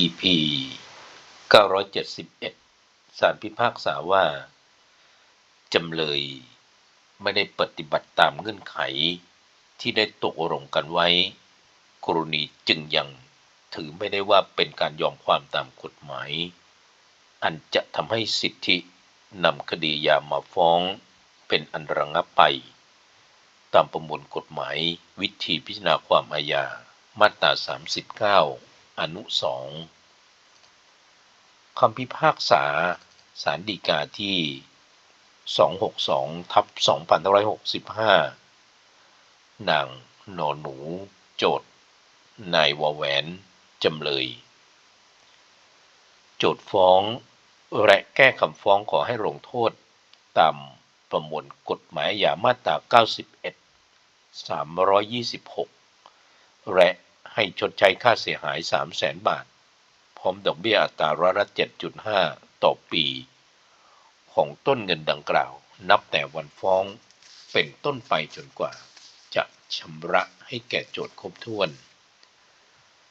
EP 971สารพิพากษาว่า จำเลยไม่ได้ปฏิบัติตามเงื่อนไขที่ได้ตกลงกันไว้ กรณีจึงยังถือไม่ได้ว่าเป็นการยอมความตามกฎหมาย อันจะทำให้สิทธินำคดียามาฟ้องเป็นอันระงับไป ตามประมวลกฎหมายวิธีพิจารณาความอาญามาตรา 39 อนุ2คำพิพากษาสารดีกาที่ 262ทับ2565 นางหนอหนู โจทย์นายวแหวนจำเลย โจทย์ฟ้อง และแก้คำฟ้องขอให้ลงโทษตามประมวลกฎหมายอาญามาตรา91 326 และ ให้ชดใช้ค่าเสียหาย 3 0 0แสนบาท พร้อมดอกเบี้ยอัตราร้อยละ7.5 ต่อปี ของต้นเงินดังกล่าว นับแต่วันฟ้องเป็นต้นไปจนกว่า จะชำระให้แก่โจทย์ครบถ้วน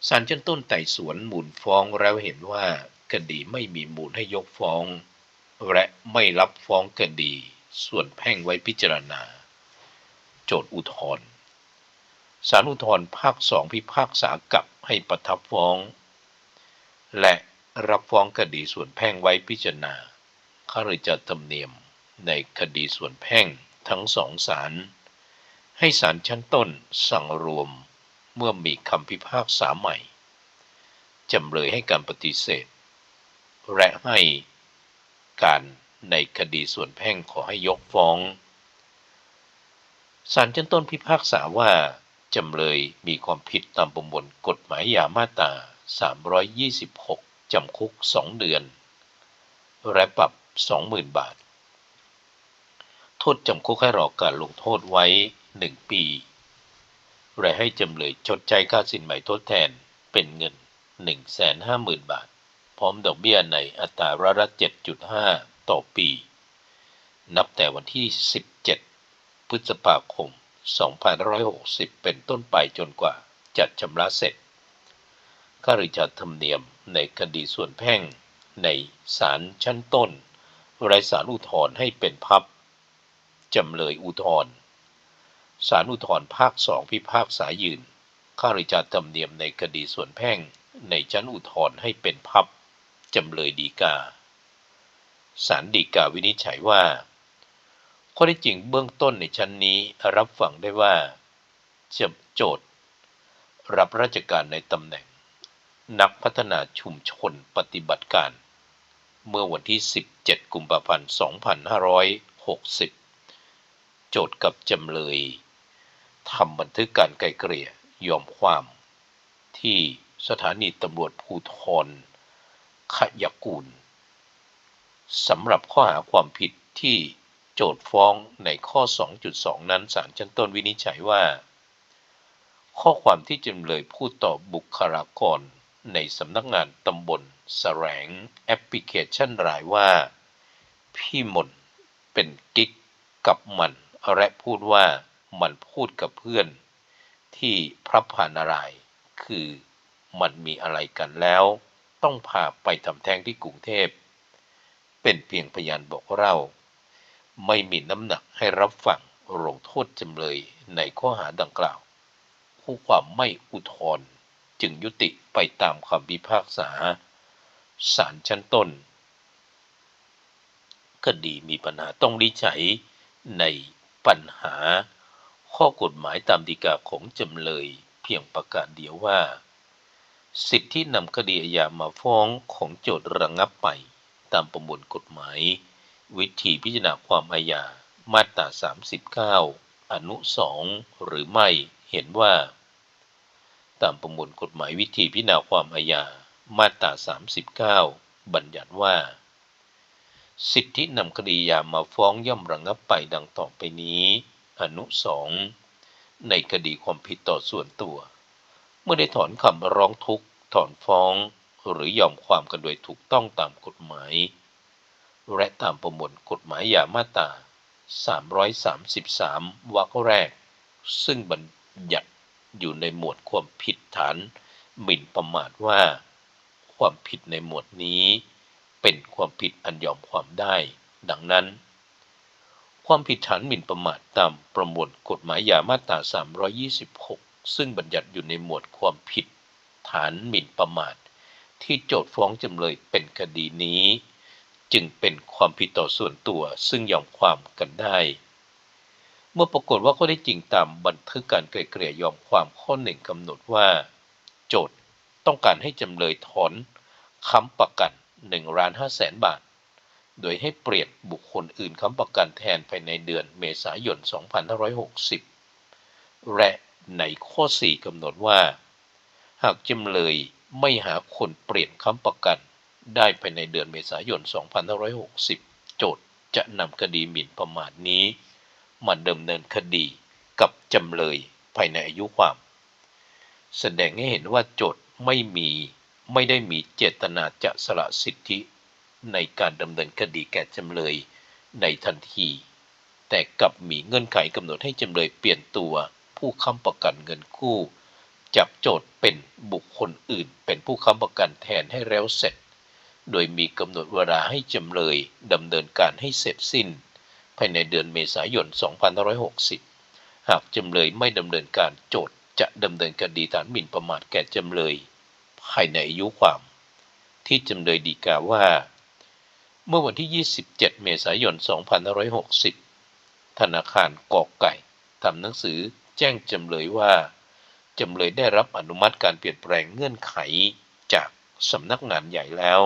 ศาลชั้นต้นไต่สวนมูลฟ้องแล้วเห็นว่าคดีไม่มีมูลให้ยกฟ้อง และไม่รับฟ้องคดี ส่วนแพ่งไว้พิจารณา โจทย์อุทธรณ์ ศาลอุทธรภาคสองพิพากษากลับให้ประทับฟ้อง และรับฟ้องคดีส่วนแพ่งไว้พิจารณาข้าราชธรรมเนียมในคดีส่วนแพ่งทั้งสองศาลให้ศาลชั้นต้นสั่งรวมเมื่อมีคำพิพากษาใหม่ จำเลยให้การปฏิเสธ และให้การในคดีส่วนแพ่งขอให้ยกฟ้องศาลชั้นต้นพิพากษาว่า จำเลยมีความผิดตามประมวลกฎหมายยามาตรา 326 จำคุก 2 เดือน และปรับ 20,000 บาท โทษจำคุกให้รอการลงโทษไว้ 1 ปี และให้จำเลยชดใช้ค่าสินใหม่ทดแทนเป็นเงิน 150,000 บาท พร้อมดอกเบี้ยในอัตราร้อยละ 7.5 ต่อปี นับแต่วันที่ 17 พฤษภาคม 2560 เป็นต้นไปจนกว่าจัดชำระเสร็จข้าราชธรรมเนียมในคดีส่วนแพ่งในศาลชั้นต้นไรศาลอุทธรณ์ให้เป็นพับ จำเลยอุทธรณ์ศาลอุทธรณ์ภาคสองพิพากษายืนข้าราชธรรมเนียมในคดีส่วนแพ่งในชั้นอุทธรณ์ให้เป็นพับ จำเลยดีกาศาลฎีกาวินิจฉัยว่า ข้อที่จริงเบื้องต้นในชั้นนี้รับฟังได้ว่าโจทย์ รับราชการในตำแหน่ง นักพัฒนาชุมชนปฏิบัติการ เมื่อวันที่ 17 กุมภาพันธ์ 2560 โจทย์กับจำเลยทำบันทึกการไกลเกลี่ยยอมความ ที่สถานีตำรวจภูธรขยกูลสำหรับข้อหาความผิดที่ โจทย์ฟ้องในข้อ 2.2 นั้นศาลชั้นต้นวินิจฉัยว่า ข้อความที่จำเลยพูดต่อบุคลากร ในสำนักงานตำบลแสลงแอปพลิเคชันรายว่า พี่มนเป็นกิ๊กกับมัน และพูดว่ามันพูดกับเพื่อน ที่พระพานารายคือมันมีอะไรกันแล้ว ต้องพาไปทำแท้งที่กรุงเทพ เป็นเพียงพยานบอกเล่า ไม่มีน้ำหนักให้รับฟังลงโทษจำเลยในข้อหาดังกล่าวผู้ความไม่อุทธรณ์จึงยุติไปตามคำพิพากษาศาลชั้นต้นคดีมีปัญหาต้องวิจัยในปัญหา ข้อกฎหมายตามดีกาของจำเลยเพียงประกาศเดียวว่า สิทธินำคดีอาญามาฟ้องของโจทย์ระงับไปตามประมวลกฎหมาย วิธีพิจารณาความอาญามาตรา 39 อนุ 2 หรือไม่เห็นว่า ตามประมวลกฎหมายวิธีพิจารณาความอาญามาตรา 39 บัญญัติว่า สิทธินำคดียามาฟ้องย่อมระงับไปดังต่อไปนี้ อนุ 2 ในคดีความผิดต่อส่วนตัว เมื่อได้ถอนคำร้องทุกข์ ถอนฟ้อง หรือยอมความกันโดยถูกต้องตามกฎหมาย และตามประมวลกฎหมายยามาตรา 333 วรรคแรก ซึ่งบัญญัติอยู่ในหมวดความผิดฐานหมิ่นประมาทว่า ความผิดในหมวดนี้ เป็นความผิดอันยอมความได้ ดังนั้น ความผิดฐานหมิ่นประมาทตามประมวลกฎหมายยามาตรา 326 ซึ่งบัญญัติอยู่ในหมวดความผิดฐานหมิ่นประมาท ที่โจทฟ้องจำเลยเป็นคดีนี้ จึงเป็นความผิดต่อส่วนตัวซึ่งยอมความกันได้ เมื่อปรากฏว่าข้อได้จริงตามบันทึกการไกล่เกลี่ยยอมความข้อหนึ่งกำหนดว่า โจทย์ต้องการให้จำเลยถอนค้ำประกัน1ล้าน5แสนบาท โดยให้เปลี่ยนบุคคลอื่นค้ำประกันแทนภายในเดือนเมษายน 2560 และในข้อ 4กำหนดว่า หากจำเลยไม่หาคนเปลี่ยนค้ำประกัน ได้ภายในเดือนเมษายน 2560 โจทย์จะนำคดีหมิ่นประมาทนี้ มาดำเนินคดีกับจำเลยภายในอายุความ แสดงให้เห็นว่าโจทย์ไม่มีไม่ได้มีเจตนาจะสละสิทธิ ในการดำเนินคดีแก่จำเลยในทันที แต่กลับมีเงื่อนไขกำหนดให้จำเลยเปลี่ยนตัวผู้ค้ำประกันเงินกู้ จับโจทย์เป็นบุคคลอื่นเป็นผู้ค้ำประกันแทนให้แล้วเสร็จ โดยมีกำหนดเวลาให้จำเลยดำเนินการให้เสร็จสิ้น ภายในเดือนเมษายน 2560 หากจำเลยไม่ดำเนินการโจทจะดำเนินคดีฐานหมิ่นประมาทแก่จำเลย ภายในอายุความ ที่จำเลยดีกาว่า เมื่อวันที่ 27 เมษายน 2560 ธนาคารกอกไก่ทำหนังสือแจ้งจำเลยว่า จำเลยได้รับอนุมัติการเปลี่ยนแปลงเงื่อนไขจากสำนักงานใหญ่แล้ว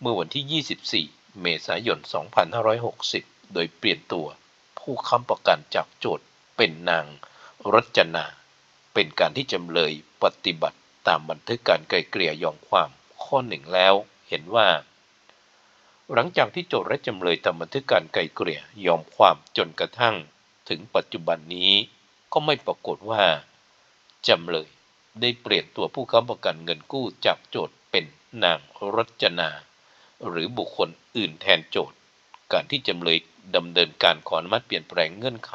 เมื่อวันที่ 24 เมษายน 2560 โดยเปลี่ยนตัวผู้ค้ำประกันจากโจทย์เป็นนางรัจนา เป็นการที่จำเลยปฏิบัติตามบันทึกการไกลเกลี่ยยอมความข้อหนึ่งแล้ว เห็นว่า หลังจากที่โจทย์และจำเลยทำบันทึกการไกลเกลี่ยยอมความจนกระทั่ง ถึงปัจจุบันนี้ก็ไม่ปรากฏว่า จำเลยได้เปลี่ยนตัวผู้ค้ำประกันเงินกู้จากโจทย์เป็นนางรจนา หรือบุคคลอื่นแทนโจทย์ การที่จำเลยดำเนินการขออนุมัติเปลี่ยนแปลงเงื่อนไข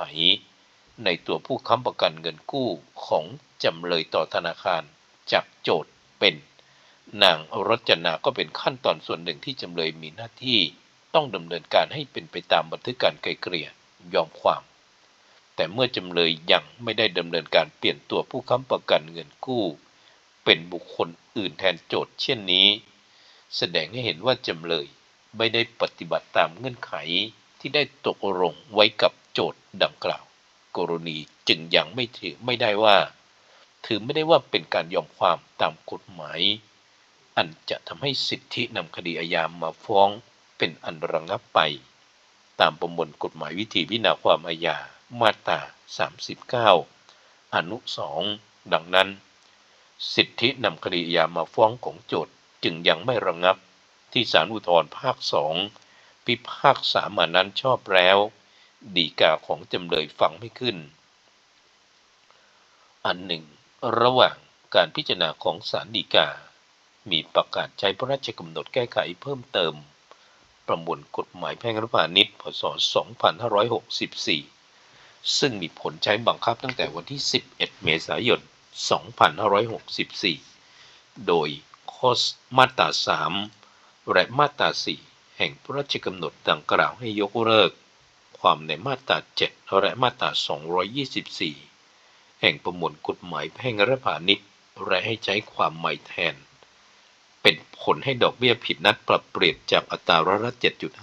ในตัวผู้ค้ำประกันเงินกู้ของจำเลยต่อธนาคาร จากโจทย์เป็น นางรจนาก็เป็นขั้นตอนส่วนหนึ่งที่จำเลยมีหน้าที่ต้องดำเนินการให้เป็นไปตามบันทึกการไกลเกลี่ยยอมความ แต่เมื่อจำเลยยังไม่ได้ดำเนินการเปลี่ยนตัวผู้ค้ำประกันเงินกู้ เป็นบุคคลอื่นแทนโจทย์เช่นนี้ แสดงให้เห็นว่าจำเลยไม่ได้ปฏิบัติตามเงื่อนไขที่ได้ตกลงไว้กับโจทย์ดังกล่าว กรณีจึงยังไม่ถือไม่ได้ว่า ถือไม่ได้ว่าเป็นการยอมความตามกฎหมาย อันจะทำให้สิทธินำคดีอาญามาฟ้องเป็นอันระงับไป ตามประมวลกฎหมายวิธีพิจารณาความอาญามาตรา39 อนุ 2 ดังนั้น สิทธินำคดีอาญามาฟ้องของโจทย์ จึงยังไม่ระงับที่ศาลอุทธรภาคสองพิพากษามานั้นชอบแล้ว ดีกาของจำเลยฟังไม่ขึ้น อันหนึ่ง ระหว่างการพิจารณาของศาลฎีกา มีประกาศใช้พระราชกำหนดแก้ไขเพิ่มเติม ประมวลกฎหมายแพ่งและพาณิชย์พศ 2564 ซึ่งมีผลใช้บังคับตั้งแต่วันที่ 11 เมษายน 2564 โดย ข้อมาตรา3และมาตรา4แห่งพระราชกำหนดดังกล่าวให้ยกเลิก ความในมาตรา7และมาตรา224 แห่งประมวลกฎหมายแพ่งและพาณิชย์และให้ใช้ความใหม่แทน เป็นผลให้ดอกเบี้ยผิดนัดปรับเปลี่ยนจากอัตราร้อยละ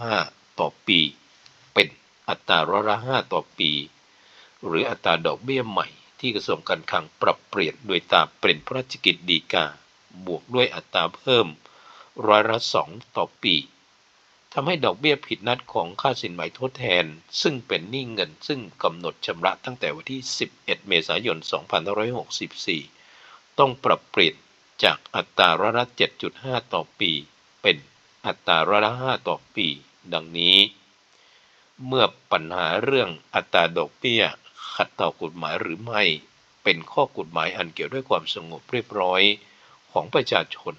7.5 ต่อปี เป็นอัตราร้อยละ5ต่อปี หรืออัตราดอกเบี้ยใหม่ที่กระทรวงการคลังปรับเปลี่ยนโดยตามเป็นพระราชกิจดีกา บวกด้วยอัตราเพิ่มร้อยละ2ต่อปีทำให้ดอกเบี้ยผิดนัดของค่าสินไหมทดแทน ซึ่งเป็นหนี้เงินซึ่งกำหนดชำระตั้งแต่วันที่ 11 เมษายน 2564 ต้องปรับเปลี่ยนจากอัตราร้อยละ 7.5 ต่อปี เป็นอัตราร้อยละ 5 ต่อปี ดังนี้ เมื่อปัญหาเรื่องอัตราดอกเบี้ยขัดต่อกฎหมายหรือไม่ เป็นข้อกฎหมายอันเกี่ยวด้วยความสงบเรียบร้อย ของประชาชน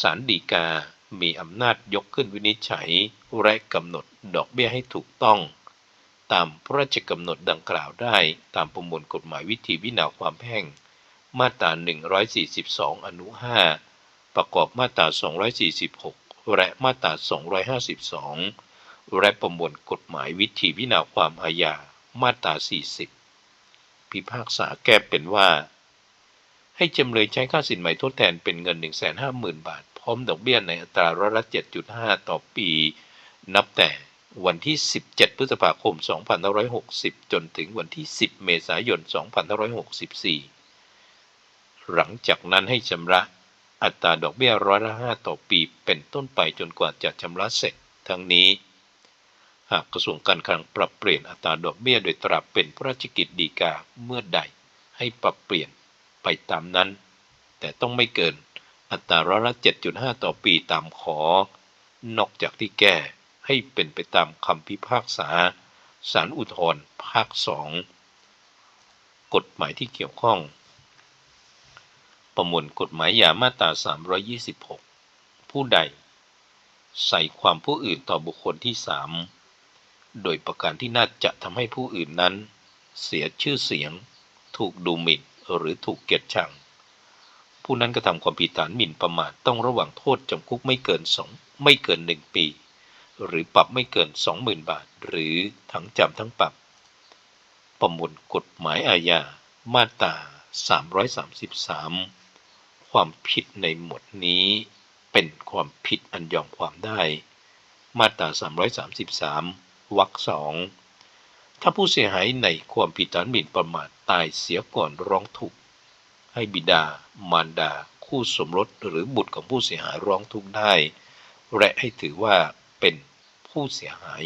ศาลฎีกา มีอำนาจยกขึ้นวินิจฉัย และกำหนดดอกเบี้ยให้ถูกต้อง ตามพระราชกำหนดดังกล่าวได้ตามประมวลกฎหมายวิธีวินาความแพ่ง มาตรา 142 อนุ 5 ประกอบมาตรา 246 และมาตรา 252 และประมวลกฎหมายวิธีพิจารณาความอาญา มาตรา 40 พิพากษาแก้เป็นว่า ให้จำเลยใช้ค่าสินใหม่ทดแทนเป็นเงิน 150,000 บาท พร้อมดอกเบี้ยในอัตราร้อยละ 7.5 ต่อปี นับแต่วันที่ 17 พฤษภาคม 2560 จนถึงวันที่ 10 เมษายน 2564 หลังจากนั้นให้ชำระอัตราดอกเบี้ยร้อยละ 5 ต่อปี เป็นต้นไปจนกว่าจะชำระเสร็จ ทั้งนี้ หากกระทรวงการคลังปรับเปลี่ยนอัตราดอกเบี้ยโดยตราเป็นพระราชกิจฎีกาเมื่อใดให้ปรับเปลี่ยน ไปตามนั้น แต่ต้องไม่เกินอัตราร้อยละ 7.5 ต่อปีตามขอ นอกจากที่แก้ให้เป็นไปตามคำพิพากษาศาลอุทธรภาคสองกฎหมายที่เกี่ยวข้อง ประมวลกฎหมายยามาตรา 326 ผู้ใด ใส่ความผู้อื่นต่อบุคคลที่สามโดยประการที่น่าจะทำให้ผู้อื่นนั้น เสียชื่อเสียง ถูกดูหมิ่น หรือถูกเกลียดชัง ผู้นั้นกระทำความผิดฐานหมิ่นประมาทต้องระหว่างโทษจำคุกไม่เกินสองไม่เกินหนึ่งปี หรือปรับไม่เกิน20,000บาท หรือทั้งจำทั้งปรับ ประมวลกฎหมายอาญามาตรา333 ความผิดในหมวดนี้เป็นความผิดอันยอมความได้ มาตรา 333 วรรคสอง ถ้าผู้เสียหายในความผิดฐานหมิ่นประมาท ตายเสียก่อนร้องทุกข์ให้บิดา มารดา คู่สมรสหรือบุตรของผู้เสียหายร้องทุกข์ได้ และให้ถือว่าเป็นผู้เสียหาย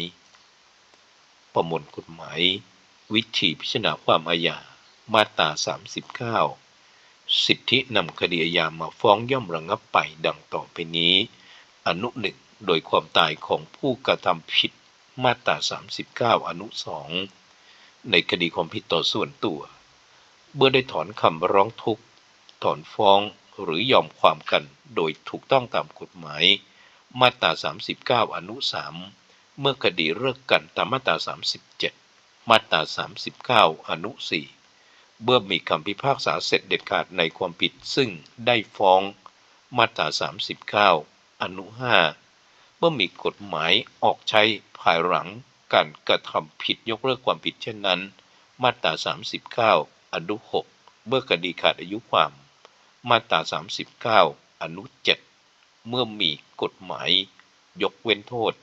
ประมวลกฎหมาย วิธีพิจารณาความอาญามาตรา39 สิทธินำคดีอาญามาฟ้องย่อมระงับไปดังต่อไปนี้ อนุหนึ่งโดยความตายของผู้กระทำผิดมาตรา39 อนุสองในคดีความผิดต่อส่วนตัว เมื่อได้ถอนคำร้องทุกข์ ถอนฟ้องหรือยอมความกันโดยถูกต้องตามกฎหมาย มาตรา 39 อนุ 3 เมื่อคดีเลิกกันตามมาตรา 37 มาตรา 39 อนุ 4 เมื่อมีคำพิพากษาเสร็จเด็ดขาดในความผิดซึ่งได้ฟ้อง มาตรา 39 อนุ 5 เมื่อมีกฎหมายออกใช้ภายหลังการกระทำผิดยกเลิกความผิดเช่นนั้น มาตรา 39 อนุ 6 เมื่อคดีขาดอายุความ มาตรา 39 อนุ 7 เมื่อมีกฎหมาย ยกเว้นโทษ